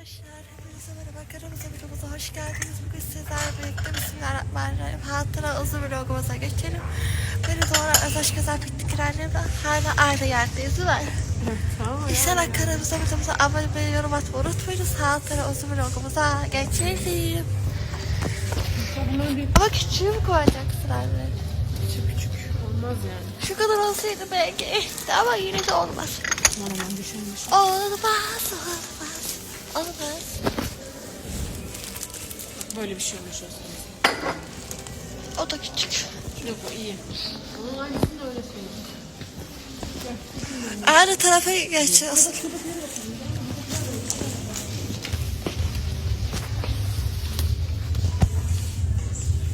Arkadaşlar hepinize merhaba kanalımıza videomuza hoş geldiniz. Bugün sizlerle birlikte Bismillahirrahmanirrahim. Hatıra uzun vlogumuza geçelim. Beni doğru Özaş Gezer Piknik Kiraleri'nde hala aynı yerdeyiz değil mi? Tamam. İnşallah kanalımıza videomuza abone olmayı, yorum atmayı unutmayınız. Hatıra uzun vlogumuza geçelim. Ama küçüğü mü koyacaksın anne? küçük küçük olmaz yani. Şu kadar olsaydı belki ama yine de olmaz. Normal düşünmüş. Olmaz, olmaz, olmaz. Böyle bir şey olmuş olsun. O da küçük. Yok o iyi. Onun aynısını öyle söyleyeyim. Aynı tarafa.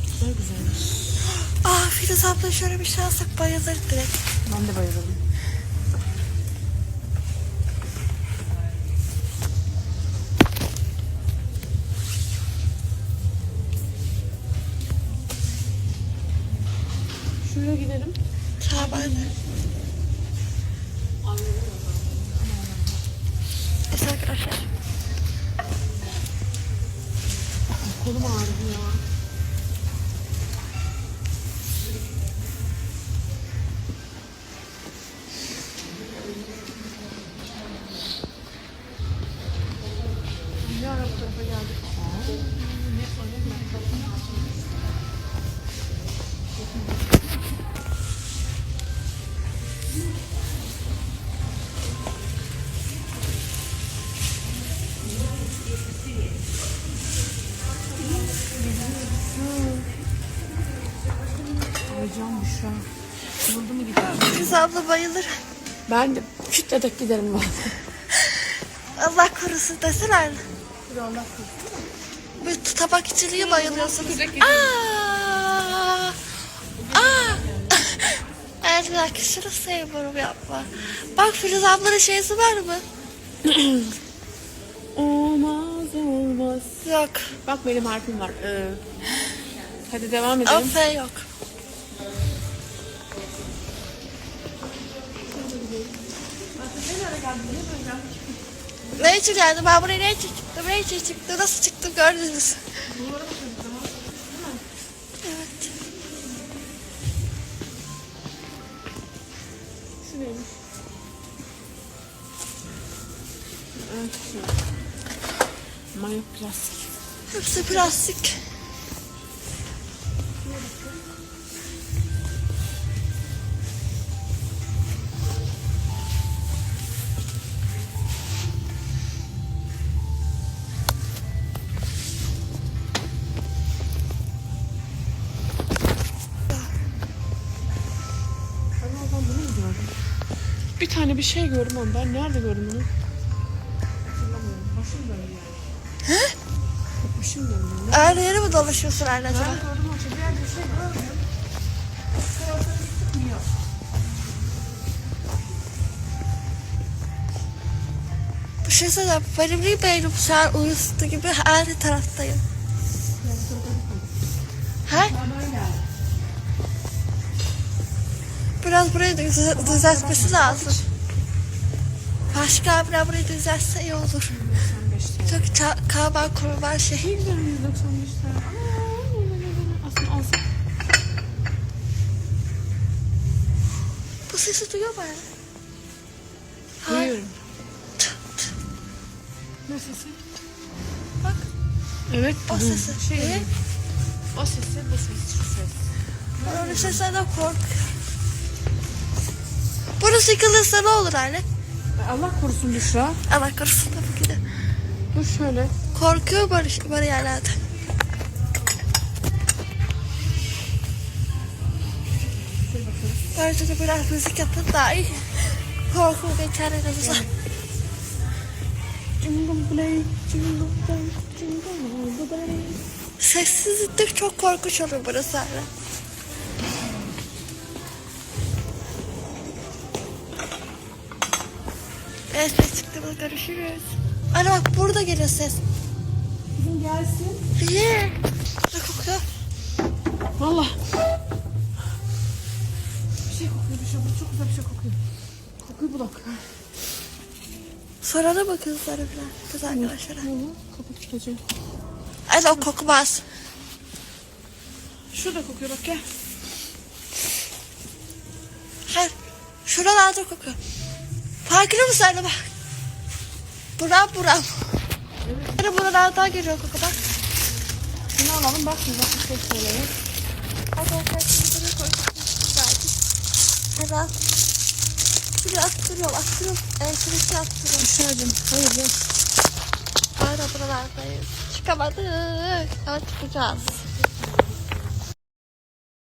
Güzel güzelmiş. Ah Filiz abla şöyle bir şey alsak bayılır direkt. Ben de bayılırım. Şuraya gidelim. Tamam. Neyse arkadaşlar. Kolum ağrıdı ya. Ara bu tarafa geldik? Alacağım Büşra. Yoruldu mu gider? Filiz abla bayılır. Ben de kütledek giderim ben. Allah korusun desene. Bir Allah korusun. Bir tabak içiliğe bayılıyorsunuz. Aa! Aa! Evet bir dakika şunu sevmiyorum yapma. Bak Filiz ablanın şeysi var mı? Olmaz olmaz. Yok. Bak benim harfim var. Ee, hadi devam edelim. Afe yok. Ne için geldim? Ben buraya ne için çıktım? Ne için çıktım? Nasıl çıktım gördünüz. Evet. Şu neymiş? Evet. Mayo plastik. Hepsi plastik. Bir tane bir şey gördüm ama ben nerede gördüm onu? Hatırlamıyorum. Başım dönüyor. He? Başım dönüyor. Aynı yere mi dolaşıyorsun anne Ben gördüm ama bir yerde bir şey görmüyorum. Yok. Bir şey söyleyeceğim. Benim niye beynim şu an uyustu gibi her taraftayım. He? Biraz burayı düz- düzeltmesi lazım. Başka abiler burayı düzeltse iyi olur. 95 TL. Çok kalabalık kurban. Ne güzel 195 TL. Aa, Aslında alsak. Bu sesi duyuyor mu? Duyuyorum. Ne sesi? Bak Evet. o sesi. Şey? O sesi, bu ses, şu ses. Ben öyle seslerden korkuyorum. Burası yıkılırsa ne olur anne? Allah korusun Büşra. Allah korusun tabii ki de. Dur şöyle. Korkuyor böyle, böyle yerlerde. Bence de biraz müzik yapın daha iyi. Korku geçer en azından. Jingle play, jingle play, jingle play. Sessizlikte çok korkunç olur burası anne. Görüşürüz. Anne bak burada geliyor ses. Kızım gelsin. İyi. Ne kokuyor? Valla. Bir şey kokuyor, bir şey. Bu çok güzel bir şey kokuyor. Kokuyu bulak. Soralım mı kızlara falan? Kız arkadaşlara. Oldu? Kapı tutacağım. Ay o kokmaz. Şurada kokuyor bak gel. Hayır. Şuralarda kokuyor. Farkında mısın anne bak. Buram buram. Evet. Buralardan geliyor koku bak. Şunu alalım bak şimdi bak bir şey söyleyeyim. Arkadaşlar şimdi buraya koyduk. Al. Şuraya attırıyorum attırıyorum. En süresi attırıyorum. Düşerdim. Hayır ya. Hala buralardayız. Çıkamadık. Ama çıkacağız.